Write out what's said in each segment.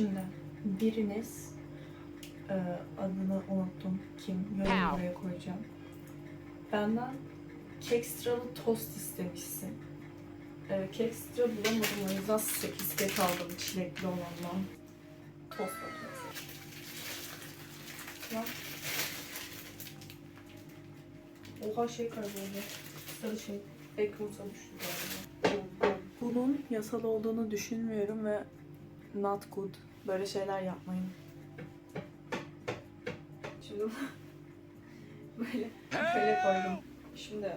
Şimdi biriniz e, adını unuttum kim yorum buraya koyacağım. Benden kekstralı tost istemişsin. E, kekstra bulamadım o yüzden 8 kek aldım çilekli olandan. Tost. Lan. Oha şey kayboldu. Sarı şey. Backrooms'a düştü galiba. Bunun yasal olduğunu düşünmüyorum ve not good. Böyle şeyler yapmayın. Şimdi böyle böyle koydum. Şimdi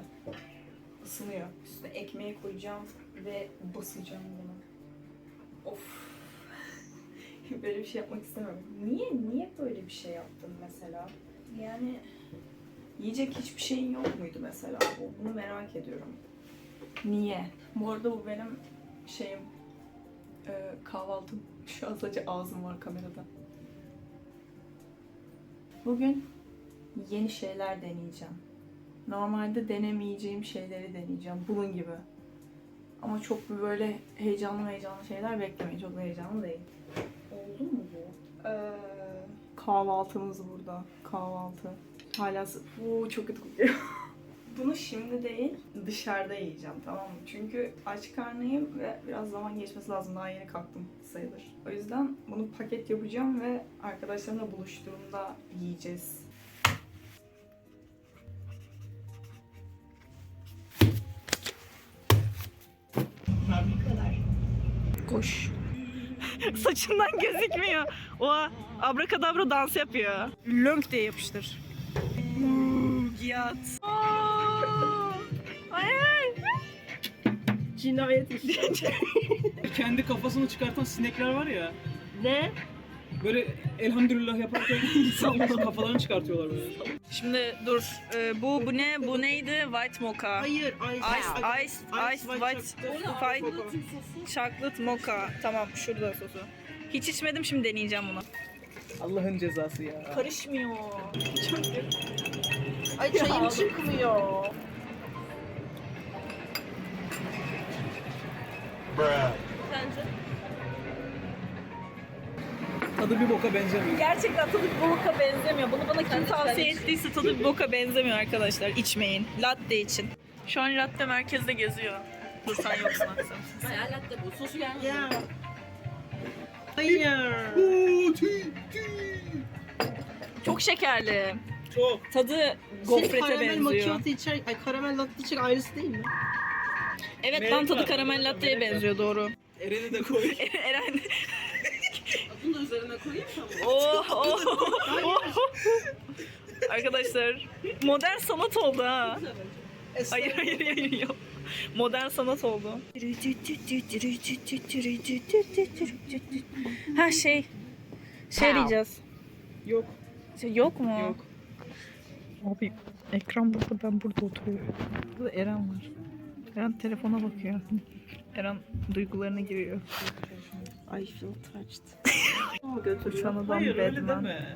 ısınıyor. Üstüne ekmeği koyacağım ve basacağım bunu. Of. böyle bir şey yapmak istemiyorum. Niye niye böyle bir şey yaptın mesela? Yani yiyecek hiçbir şeyin yok muydu mesela? Bu- Bunu merak ediyorum. Niye? Bu arada bu benim şeyim e, kahvaltım. Şu an sadece ağzım var kamerada. Bugün yeni şeyler deneyeceğim. Normalde denemeyeceğim şeyleri deneyeceğim. Bunun gibi. Ama çok böyle heyecanlı heyecanlı şeyler beklemeyin. Çok da heyecanlı değil. Oldu mu bu? Ee, kahvaltımız burada. Kahvaltı. Hala Oo, çok kötü kokuyor. Bunu şimdi değil, dışarıda yiyeceğim tamam mı? Çünkü aç karnıyım ve biraz zaman geçmesi lazım. Daha yeni kalktım sayılır. O yüzden bunu paket yapacağım ve arkadaşlarımla buluştuğumda yiyeceğiz. Koş. Saçından gözükmüyor. O abrakadabra dans yapıyor. Lönk diye yapıştır. Giyat. Cinayet işi. Kendi kafasını çıkartan sinekler var ya. ne? Böyle elhamdülillah yaparken insanların kafalarını çıkartıyorlar böyle. Şimdi dur. Ee, bu bu ne? Bu neydi? White mocha. Hayır, ice, Ice, ice, ice, white, white, chocolate mocha. Tamam, şurada sosu. Hiç içmedim, şimdi deneyeceğim bunu. Allah'ın cezası ya. Karışmıyor. Ay çayım çıkmıyor. Sence? Tadı bir boka benzemiyor. Gerçekten tadı bir boka benzemiyor. Bunu bana kim tavsiye ettiyse tadı bir boka benzemiyor arkadaşlar. İçmeyin. Latte için. Şu an latte merkezde geziyor. Dur sen yoksun aksam. Bayağı latte bu. Sosu gelmedi. Ya. Hayır. Çok şekerli. Çok. Tadı Şey, gofrete karamel benziyor. macchiato içer, ay karamel latte içer aynısı değil mi? Evet lan tadı karamel latte'ye benziyor doğru. Eren'i de koy. Eren. Bunu da üzerine koyayım mı? Oh, oh, oh. Arkadaşlar modern sanat oldu ha. Hayır hayır hayır yok. Modern sanat oldu. Ha şey. Şey diyeceğiz. Yok. Şey, yok mu? Yok. Abi ekran burada ben burada oturuyorum. Burada Eren var. Eren telefona bakıyor. Eren duygularına giriyor. I feel touched. Götür şu an adam Hayır öyle Batman. deme.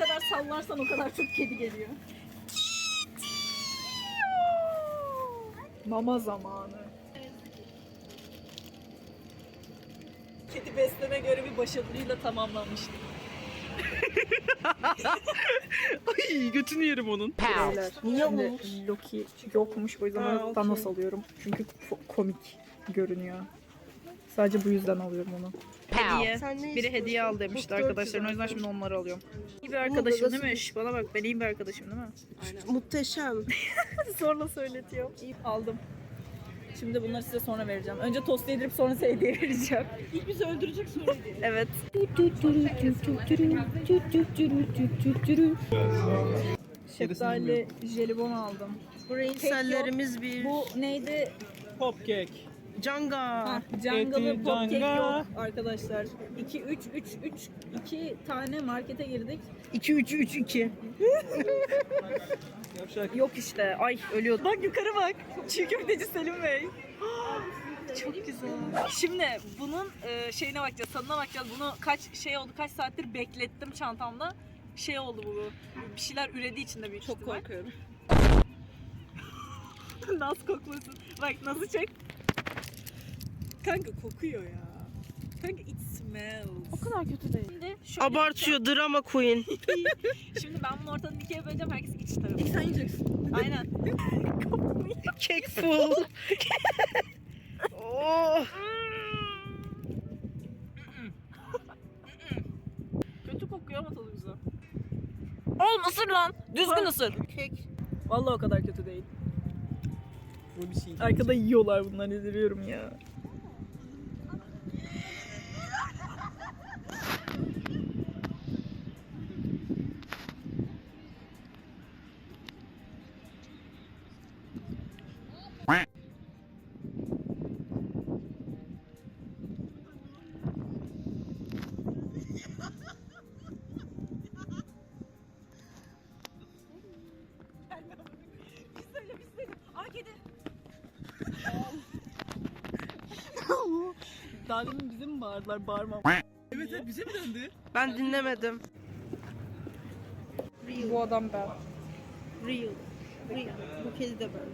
Ne kadar sallarsan o kadar çok kedi geliyor. Mama zamanı. Kedi besleme görevi başarıyla tamamlanmıştı. Ay götünü yerim onun. Beyler, Niye şimdi olmuş? Loki yokmuş o yüzden Ha, ona okey. Thanos alıyorum. Çünkü ko- komik görünüyor. Sadece bu yüzden alıyorum onu. Hediye. Biri hediye al demişti Bu dört arkadaşlarım. O yüzden şimdi onları alıyorum. İyi bir arkadaşım değil mi? Şş, bana bak ben iyi bir arkadaşım değil mi? Muhteşem. Zorla söyletiyor. İyi aldım. Şimdi bunları size sonra vereceğim. Önce tost yedirip sonra size hediye vereceğim. İlk bizi öldürecek sonra diye. Evet. Şeftali jelibon aldım. Brain sellerimiz bir. Bu neydi? Popkek. Canga. Cangalı Eti, popkek canga. yok arkadaşlar. 2 3 3 3 2 tane markete girdik. 2 3 3 2. Şak. Yok işte. Ay ölüyordum. Bak yukarı bak. Çiğ köfteci Selim Bey. Çok güzel. Şimdi bunun e, şeyine bakacağız, tadına bakacağız. Bunu kaç şey oldu, kaç saattir beklettim çantamda. Şey oldu bu. Bir şeyler ürediği için de büyük Çok ihtimal. korkuyorum. Naz koklasın. Bak Naz'ı çek. Kanka kokuyor ya. Kanka it smells. O kadar kötü değil. Şimdi şöyle Abartıyor drama queen. Şimdi ben bunu ortadan ikiye böleceğim. Herkes iç tarafı. Sen yiyeceksin. Aynen. Cake full. oh. Kötü kokuyor ama tadı güzel. Oğlum ısır lan. Düzgün ısır. Kek. Vallahi o kadar kötü değil. Şey. Arkada yiyorlar bunları izliyorum ya. Daha demin bize mi bağırdılar? Bağırmam. Evet evet bize mi döndü? Ben dinlemedim. Bu adam ben. Real. Real. Bu kedi de ben.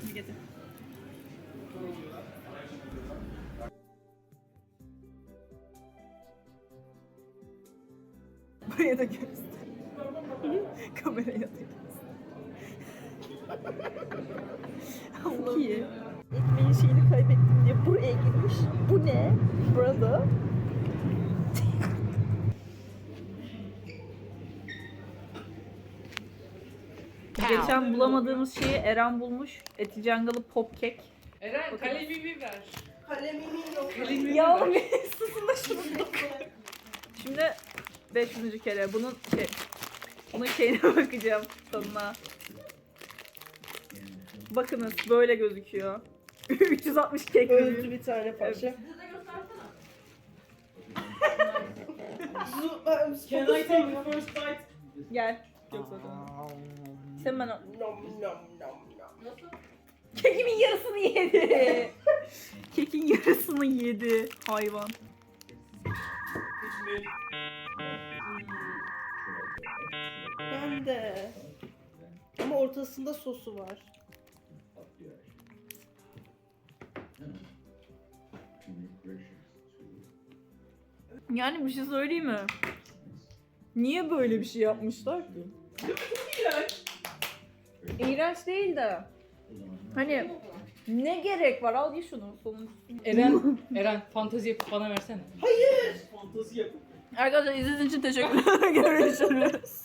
Şimdi getir. Buraya da göster. Kameraya da göster. Allah'ım. İyi. Ekmeğin şeyini kaybettim diye buraya girmiş. Bu ne? Burada. Geçen bulamadığımız şeyi Eren bulmuş. Eticangalı pop kek. Eren kalemimi ver. Kalemimi yok. Ya oğlum bir susun da şunu Şimdi 500. kere bunun şey bunun şeyine bakacağım tadına. Bakınız böyle gözüküyor. 360 kek Öldü bir tane parça. Can I take the first bite? Gel. Yok zaten. Sen bana Nom nom nom nom. kekimin yarısını yedi. Kekin yarısını yedi hayvan. Ben de. Ama ortasında sosu var. Yani bir şey söyleyeyim mi? Niye böyle bir şey yapmışlar ki? İğrenç değil de. Hani ne gerek var? Al ye şunu. Eren, Eren fantezi yapıp bana versene. Fantezi yapıp. Arkadaşlar izlediğiniz için teşekkürler. Görüşürüz.